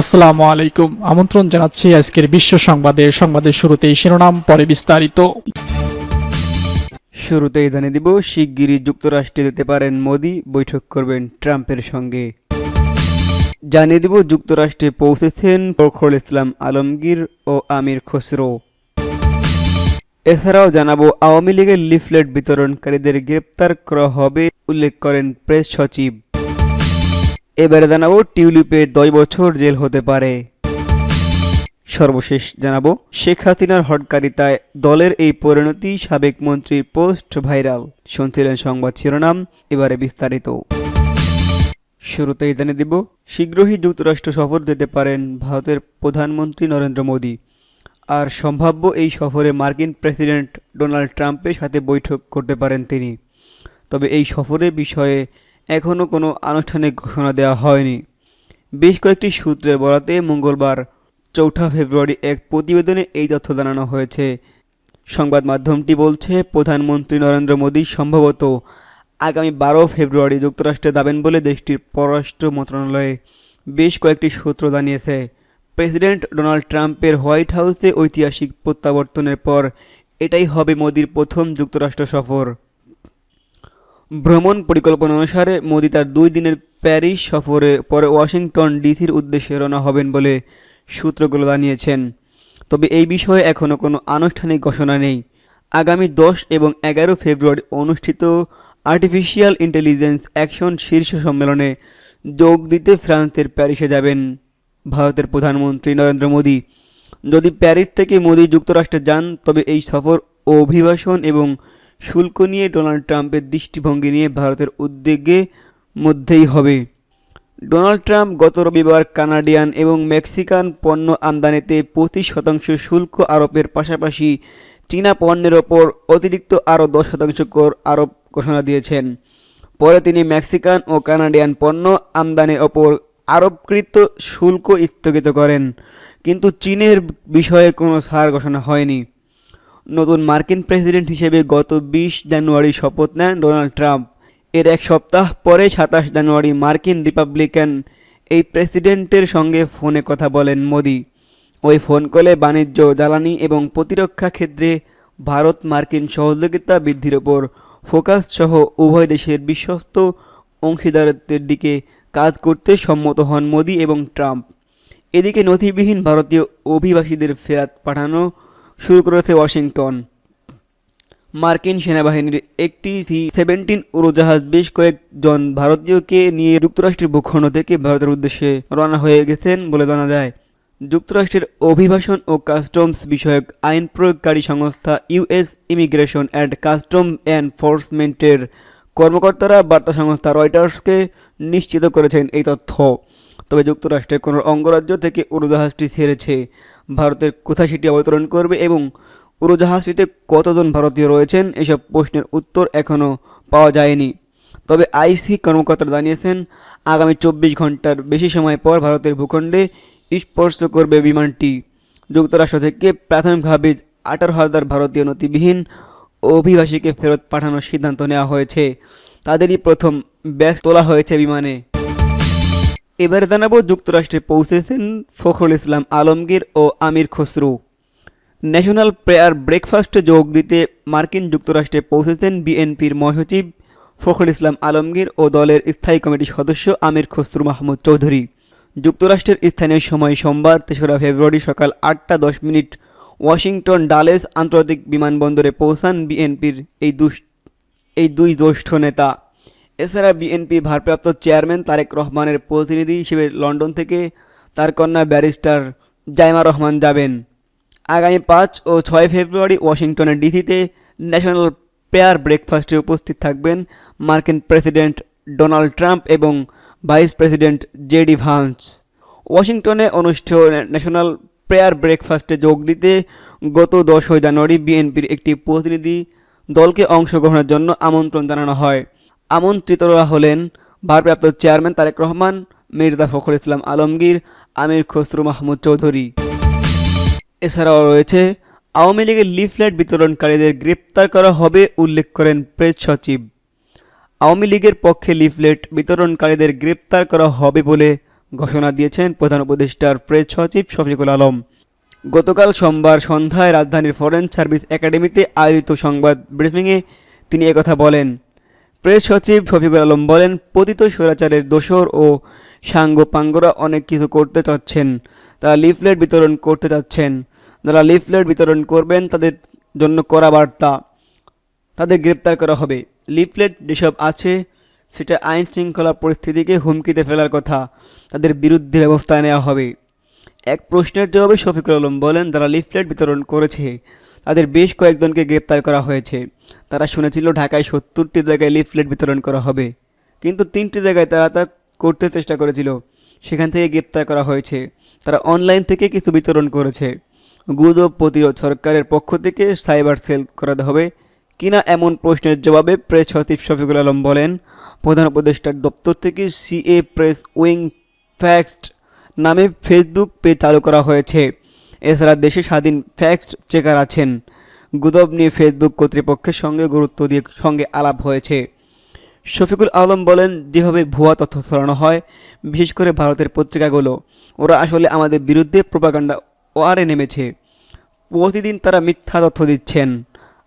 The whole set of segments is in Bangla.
আসসালামু আলাইকুম। আমন্ত্রণ জানাচ্ছি আজকের বিশ্ব সংবাদে। সংবাদের শুরুতেই শিরোনাম, পরে বিস্তারিত। শুরুতেই জানিয়ে দিব, শিগগিরই যুক্তরাষ্ট্রে যেতে পারেন মোদি, বৈঠক করবেন ট্রাম্পের সঙ্গে। জানিয়ে দিব, যুক্তরাষ্ট্রে পৌঁছেছেন ফখরুল ইসলাম আলমগীর ও আমির খসরো। এছাড়াও জানাব, আওয়ামী লীগের লিফলেট বিতরণকারীদের গ্রেপ্তার করা হবে, উল্লেখ করেন প্রেস সচিব। এবারে জানাব টিউলিপের দশ বছর জেল হতে পারে। সর্বশেষ জানাব, শেখ হাসিনার হটকারিতায় দলের এই পরিণতি সাবেক মন্ত্রীর পোস্ট ভাইরাল। শুনছিলেন সংবাদ শিরোনাম, এবারে বিস্তারিত। শুরুতেই জানিয়ে দিব, শীঘ্রই যুক্তরাষ্ট্র সফর যেতে পারেন ভারতের প্রধানমন্ত্রী নরেন্দ্র মোদী। আর সম্ভাব্য এই সফরে মার্কিন প্রেসিডেন্ট ডোনাল্ড ট্রাম্পের সাথে বৈঠক করতে পারেন তিনি। তবে এই সফরের বিষয়ে এখনও কোনো আনুষ্ঠানিক ঘোষণা দেওয়া হয়নি। বেশ কয়েকটি সূত্রের বরাতে মঙ্গলবার, চৌঠা ফেব্রুয়ারি এক প্রতিবেদনে এই তথ্য জানানো হয়েছে। সংবাদ মাধ্যমটি বলছে, প্রধানমন্ত্রী নরেন্দ্র মোদী সম্ভবত আগামী বারো ফেব্রুয়ারি যুক্তরাষ্ট্রে যাবেন বলে দেশটির পররাষ্ট্র মন্ত্রণালয়ে বেশ কয়েকটি সূত্র জানিয়েছে। প্রেসিডেন্ট ডোনাল্ড ট্রাম্পের হোয়াইট হাউসে ঐতিহাসিক প্রত্যাবর্তনের পর এটাই হবে মোদির প্রথম যুক্তরাষ্ট্র সফর। ভ্রমণ পরিকল্পনা অনুসারে মোদি তার দুই দিনের প্যারিস সফরে পরে ওয়াশিংটন ডিসির উদ্দেশ্যে রওনা হবেন বলে সূত্রগুলো জানিয়েছেন। তবে এই বিষয়ে এখনও কোনো আনুষ্ঠানিক ঘোষণা নেই। আগামী দশ এবং এগারো ফেব্রুয়ারি অনুষ্ঠিত আর্টিফিশিয়াল ইন্টেলিজেন্স অ্যাকশন শীর্ষ সম্মেলনে যোগ দিতে ফ্রান্সের প্যারিসে যাবেন ভারতের প্রধানমন্ত্রী নরেন্দ্র মোদী। যদি প্যারিস থেকে মোদি যুক্তরাষ্ট্রে যান, তবে এই সফর অভিবাসন এবং শুল্ক নিয়ে ডোনাল্ড ট্রাম্পের দৃষ্টিভঙ্গি নিয়ে ভারতের উদ্বেগে মধ্যেই হবে। ডোনাল্ড ট্রাম্প গত রবিবার কানাডিয়ান এবং মেক্সিকান পণ্য আমদানিতে পঁচিশ শতাংশ শুল্ক আরোপের পাশাপাশি চীনা পণ্যের ওপর অতিরিক্ত আরও দশ শতাংশ কর আরোপ ঘোষণা দিয়েছেন। পরে তিনি মেক্সিকান ও কানাডিয়ান পণ্য আমদানির ওপর আরোপকৃত শুল্ক স্থগিত করেন, কিন্তু চীনের বিষয়ে কোনো ছাড় ঘোষণা হয়নি। নতুন মার্কিন প্রেসিডেন্ট হিসেবে গত বিশ জানুয়ারি শপথ নেন ডোনাল্ড ট্রাম্প। এর এক সপ্তাহ পরে সাতাশ জানুয়ারি মার্কিন রিপাবলিকান এই প্রেসিডেন্টের সঙ্গে ফোনে কথা বলেন মোদি। ওই ফোন কলে বাণিজ্য, জ্বালানি এবং প্রতিরক্ষা ক্ষেত্রে ভারত মার্কিন সহযোগিতা বৃদ্ধির ওপর ফোকাস সহ উভয় দেশের বিশ্বস্ত অংশীদারত্বের দিকে কাজ করতে সম্মত হন মোদি এবং ট্রাম্প। এদিকে নথিবিহীন ভারতীয় অভিবাসীদের ফেরাত পাঠানো শুরু করেছে ওয়াশিংটন। মার্কিন সেনাবাহিনীর একটি সি সেভেন্টিন উড়োজাহাজ বেশ কয়েকজন ভারতীয়কে নিয়ে যুক্তরাষ্ট্রের ভূখণ্ড থেকে ভারতের উদ্দেশ্যে রওনা হয়ে গেছেন বলে জানা যায়। যুক্তরাষ্ট্রের অভিবাসন ও কাস্টমস বিষয়ক আইন প্রয়োগকারী সংস্থা ইউএস ইমিগ্রেশন অ্যান্ড কাস্টম এনফোর্সমেন্টের কর্মকর্তারা বার্তা সংস্থা রয়টার্সকে নিশ্চিত করেছেন এই তথ্য। তবে যুক্তরাষ্ট্রের কোনো অঙ্গরাজ্য থেকে উড়োজাহাজটি ছেড়েছে। ভারতের কোথায় সেটি অবতরণ করবে এবং উড়োজাহাজটিতে কতজন ভারতীয় রয়েছেন, এসব প্রশ্নের উত্তর এখনও পাওয়া যায়নি। তবে আইসি কর্মকর্তারা জানিয়েছেন, আগামী চব্বিশ ঘণ্টার বেশি সময় পর ভারতের ভূখণ্ডে স্পর্শ করবে বিমানটি। যুক্তরাষ্ট্র থেকে প্রাথমিকভাবে আঠারো হাজার ভারতীয় নথিবিহীন অভিবাসীকে ফেরত পাঠানোর সিদ্ধান্ত নেওয়া হয়েছে। তাদেরই প্রথম ব্যাগ তোলা হয়েছে বিমানে। এবারে জানাব যুক্তরাষ্ট্রে পৌঁছেছেন ফখরুল ইসলাম আলমগীর ও আমির খসরু। ন্যাশনাল প্রেয়ার ব্রেকফাস্টে যোগ দিতে মার্কিন যুক্তরাষ্ট্রে পৌঁছেছেন বিএনপির মহাসচিব ফখরুল ইসলাম আলমগীর ও দলের স্থায়ী কমিটির সদস্য আমির খসরু মাহমুদ চৌধুরী। যুক্তরাষ্ট্রের স্থানীয় সময় সোমবার, তেসরা ফেব্রুয়ারি সকাল আটটা দশ মিনিট, ওয়াশিংটন ডালেস আন্তর্জাতিক বিমানবন্দরে পৌঁছান বিএনপির এই দুষ এই দুই জ্যেষ্ঠ নেতা। এছাড়া বিএনপি ভারপ্রাপ্ত চেয়ারম্যান তারেক রহমানের প্রতিনিধি হিসেবে লন্ডন থেকে তার কন্যা ব্যারিস্টার জাইমা রহমান যাবেন। আগামী পাঁচ ও ছয় ফেব্রুয়ারি ওয়াশিংটনের ডিসিতে ন্যাশনাল প্রেয়ার ব্রেকফাস্টে উপস্থিত থাকবেন মার্কিন প্রেসিডেন্ট ডোনাল্ড ট্রাম্প এবং ভাইস প্রেসিডেন্ট জেডি ভান্স। ওয়াশিংটনে অনুষ্ঠেয় ন্যাশনাল প্রেয়ার ব্রেকফাস্টে যোগ দিতে গত দশই জানুয়ারি বিএনপির একটি প্রতিনিধি দলকে অংশগ্রহণের জন্য আমন্ত্রণ জানানো হয়। আমন্ত্রিতরা হলেন ভারপ্রাপ্ত চেয়ারম্যান তারেক রহমান, মির্জা ফখরুল ইসলাম আলমগীর, আমির খসরু মাহমুদ চৌধুরী। এছাড়াও রয়েছে, আওয়ামী লীগের লিফলেট বিতরণকারীদের গ্রেপ্তার করা হবে উল্লেখ করেন প্রেস সচিব। আওয়ামী লীগের পক্ষে লিফলেট বিতরণকারীদের গ্রেপ্তার করা হবে বলে ঘোষণা দিয়েছেন প্রধান উপদেষ্টার প্রেস সচিব শফিকুল আলম। গতকাল সোমবার সন্ধ্যায় রাজধানীর ফরেন সার্ভিস একাডেমিতে আয়োজিত সংবাদ ব্রিফিংয়ে তিনি একথা বলেন প্রেস সচিব শফিকুল আলম বলেন, পতিত স্বৈরাচারের দোসর ও সাঙ্গ পাঙ্গরা অনেক কিছু করতে চাচ্ছেন, তারা লিফলেট বিতরণ করতে চাচ্ছেন। যারা লিফলেট বিতরণ করবেন, তাদের জন্য করা বার্তা, তাদের গ্রেপ্তার করা হবে। লিফলেট যেসব আছে, সেটা আইন শৃঙ্খলা পরিস্থিতিকে হুমকিতে ফেলার কথা, তাদের বিরুদ্ধে ব্যবস্থা নেওয়া হবে। এক প্রশ্নের জবাবে শফিকুল আলম বলেন, যারা লিফলেট বিতরণ করেছে তাদের বেশ কয়েকজনকে গ্রেপ্তার করা হয়েছে। তারা শুনেছিল ঢাকায় সত্তরটি জায়গায় লিফলেট বিতরণ করা হবে। কিন্তু তিনটি জায়গায় তারা তা করতে চেষ্টা করেছিল। সেখান থেকে গ্রেপ্তার করা হয়েছে। তারা অনলাইন থেকে কিছু বিতরণ করেছে। গুজব প্রতিরোধ সরকারের পক্ষ থেকে সাইবার সেল করাতে হবে কিনা এমন প্রশ্নের জবাবে প্রেস সচিব শফিকুল আলম বলেন, প্রধান উপদেষ্টার দপ্তর থেকে সিএ প্রেস উইং ফ্যাক্সড নামে ফেসবুক পেজ চালু করা হয়েছে। এছাড়া দেশে স্বাধীন ফ্যাক্ট চেকার আছেন। গুদব নিয়ে ফেসবুক কর্তৃপক্ষের সঙ্গে গুরুত্ব দিয়ে সঙ্গে আলাপ হয়েছে। শফিকুল আলম বলেন, যেভাবে ভুয়া তথ্য ছড়ানো হয়, বিশেষ করে ভারতের পত্রিকাগুলো, ওরা আসলে আমাদের বিরুদ্ধে প্রোপাগান্ডা ওয়ারে নেমেছে। প্রতিদিন তারা মিথ্যা তথ্য দিচ্ছেন।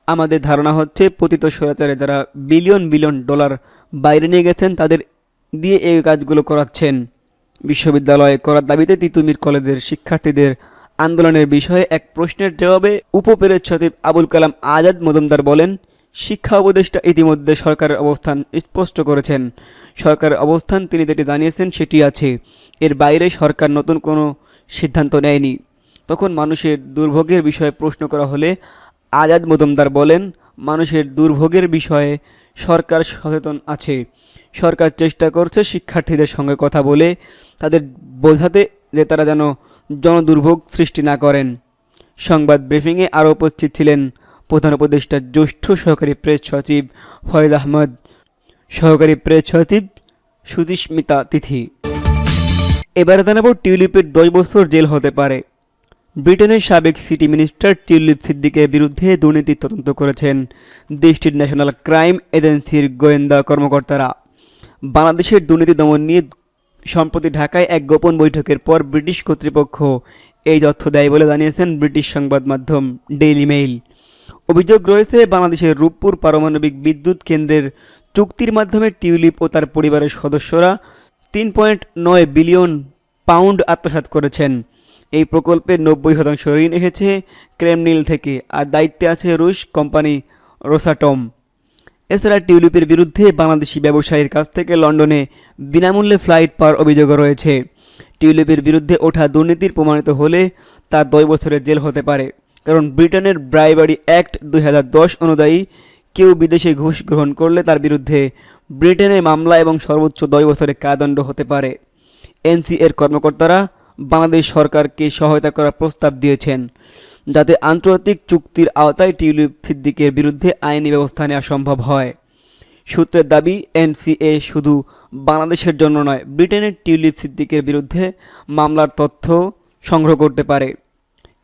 আমাদের ধারণা হচ্ছে, পতিত স্বৈরাচারে যারা বিলিয়ন বিলিয়ন ডলার বাইরে নিয়ে গেছেন, তাদের দিয়ে এই কাজগুলো করাচ্ছেন। বিশ্ববিদ্যালয়ে করার দাবিতে তিতুমির কলেজের শিক্ষার্থীদের আন্দোলনের বিষয়ে এক প্রশ্নের জবাবে উপপেরের সচিব আবুল কালাম আজাদ মজুমদার বলেন, শিক্ষা উপদেষ্টা ইতিমধ্যে সরকারের অবস্থান স্পষ্ট করেছেন। সরকারের অবস্থান তিনি যেটি জানিয়েছেন সেটি আছে। এর বাইরে সরকার নতুন কোনো সিদ্ধান্ত নেয়নি। তখন মানুষের দুর্ভোগের বিষয়ে প্রশ্ন করা হলে আজাদ মজুমদার বলেন, মানুষের দুর্ভোগের বিষয়ে সরকার সচেতন আছে। সরকার চেষ্টা করছে শিক্ষার্থীদের সঙ্গে কথা বলে তাদের বোঝাতে যে তারা যেন জনদুর্ভোগ সৃষ্টি না করেন। সংবাদ ব্রিফিংয়ে আরও উপস্থিত ছিলেন প্রধান উপদেষ্টার জ্যেষ্ঠ সহকারী প্রেস সচিব ফয়েদ আহমদ। সহকারী প্রেস সচিব সুতিস্মিতা তিথি। এবারে জানাব টিউলিপের দশ বছর জেল হতে পারে। ব্রিটেনের সাবেক সিটি মিনিস্টার টিউলিপ সিদ্দিকের বিরুদ্ধে দুর্নীতির তদন্ত করেছেন দেশটির ন্যাশনাল ক্রাইম এজেন্সির গোয়েন্দা কর্মকর্তারা। বাংলাদেশের দুর্নীতি দমন নিয়ে সম্প্রতি ঢাকায় এক গোপন বৈঠকের পর ব্রিটিশ কর্তৃপক্ষ এই তথ্য দেয় বলে জানিয়েছেন ব্রিটিশ সংবাদ মাধ্যম ডেইলি মেইল। অভিযোগ রয়েছে, বাংলাদেশের রূপপুর পারমাণবিক বিদ্যুৎ কেন্দ্রের চুক্তির মাধ্যমে টিউলিপ ও তার পরিবারের সদস্যরা তিন পয়েন্ট নয় বিলিয়ন পাউন্ড আত্মসাৎ করেছেন। এই প্রকল্পের নব্বই শতাংশ ঋণ এসেছে ক্রেমনিল থেকে। আর দায়িত্বে আছে রুশ কোম্পানি রোসাটম। এছাড়া টিউলিপের বিরুদ্ধে বাংলাদেশি ব্যবসায়ীর কাছ থেকে লন্ডনে বিনামূল্যে ফ্লাইট পাওয়ার অভিযোগও রয়েছে। টিউলিপের বিরুদ্ধে ওঠা দুর্নীতির প্রমাণিত হলে তা দশ বছরের জেল হতে পারে। কারণ ব্রিটেনের ব্রাইবারি অ্যাক্ট দুই হাজার দশ অনুযায়ী কেউ বিদেশে ঘুষ গ্রহণ করলে তার বিরুদ্ধে ব্রিটেনে মামলা এবং সর্বোচ্চ দশ বছরের কারাদণ্ড হতে পারে। এনসিএর কর্মকর্তারা বাংলাদেশ সরকারকে সহায়তা করার প্রস্তাব দিয়েছেন। যাতে আন্তর্জাতিক চুক্তির আওতায় টিউলিপ সিদ্দিকের বিরুদ্ধে আইনি ব্যবস্থা নেওয়া সম্ভব হয়। সূত্রের দাবি, এনসিএ শুধু বাংলাদেশের জন্য নয়, ব্রিটেনের টিউলিপ সিদ্দিকের বিরুদ্ধে মামলার তথ্য সংগ্রহ করতে পারে।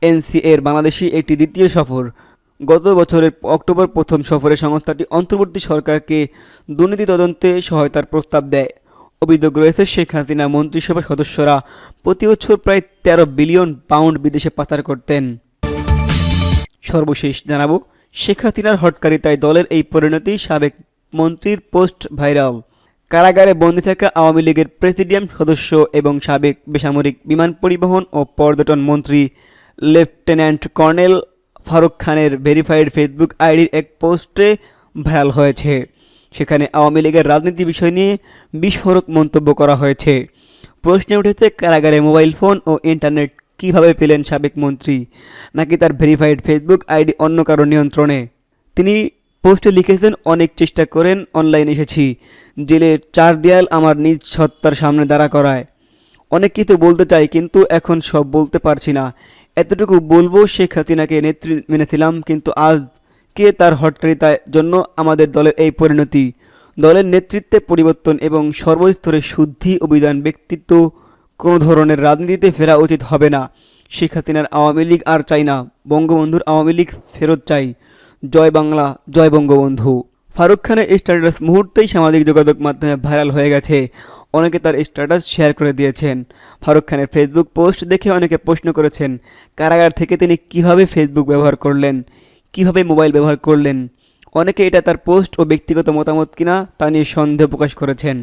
এনসিএর বাংলাদেশি একটি দ্বিতীয় সফর। গত বছরের অক্টোবর প্রথম সফরে সংস্থাটি অন্তর্বর্তী সরকারকে দুর্নীতি তদন্তে সহায়তার প্রস্তাব দেয়। অভিযোগ রয়েছে, শেখ হাসিনা মন্ত্রিসভার সদস্যরা প্রতি বছর প্রায় তেরো বিলিয়ন পাউন্ড বিদেশে পাচার করতেন। সর্বশেষ জানাব শেখ হাসিনার হটকারিতায় দলের এই পরিণতি সাবেক মন্ত্রীর পোস্ট ভাইরাল। কারাগারে বন্দী থাকা আওয়ামী লীগের প্রেসিডিয়াম সদস্য এবং সাবেক বেসামরিক বিমান পরিবহন ও পর্যটন মন্ত্রী লেফটেন্যান্ট কর্নেল ফারুক খানের ভেরিফাইড ফেসবুক আইডির এক পোস্টে ভাইরাল হয়েছে। সেখানে আওয়ামী লীগের রাজনীতি বিষয় নিয়ে বিস্ফোরক মন্তব্য করা হয়েছে। প্রশ্নে উঠেছে, কারাগারে মোবাইল ফোন ও ইন্টারনেট কীভাবে পেলেন সাবেক মন্ত্রী? নাকি তার ভেরিফাইড ফেসবুক আইডি অন্য কারও নিয়ন্ত্রণে? তিনি পোস্টে লিখেছেন, অনেক চেষ্টা করেন, অনলাইন এসেছি। জেলে চার দেয়াল আমার নিজ সত্তার সামনে দাঁড়া করায়। অনেক কিছু বলতে চাই, কিন্তু এখন সব বলতে পারছি না। এতটুকু বলব, শেখ হাসিনাকে নেত্রী মেনেছিলাম, কিন্তু আজ কে তার হটকারিতার জন্য আমাদের দলের এই পরিণতি? দলের নেতৃত্বে পরিবর্তন এবং সর্বস্তরে শুদ্ধি অভিযান ব্যক্তিত্ব কোনো ধরনের রাজনীতিতে ফেরা উচিত হবে না। শেখ হাসিনার আওয়ামী লীগ আর চাই না। বঙ্গবন্ধুর আওয়ামী লীগ ফেরত চাই। জয় বাংলা, জয় বঙ্গবন্ধু। ফারুক খানের স্ট্যাটাস মুহূর্তেই সামাজিক যোগাযোগ মাধ্যমে ভাইরাল হয়ে গেছে। অনেকে তার স্ট্যাটাস শেয়ার করে দিয়েছেন। ফারুক খানের ফেসবুক পোস্ট দেখে অনেকে প্রশ্ন করেছেন, কারাগার থেকে তিনি কীভাবে ফেসবুক ব্যবহার করলেন? কীভাবে মোবাইল ব্যবহার করলেন? অনেকে এটা তার পোস্ট ও ব্যক্তিগত মতামত কিনা তা নিয়ে সন্দেহ প্রকাশ করেছেন।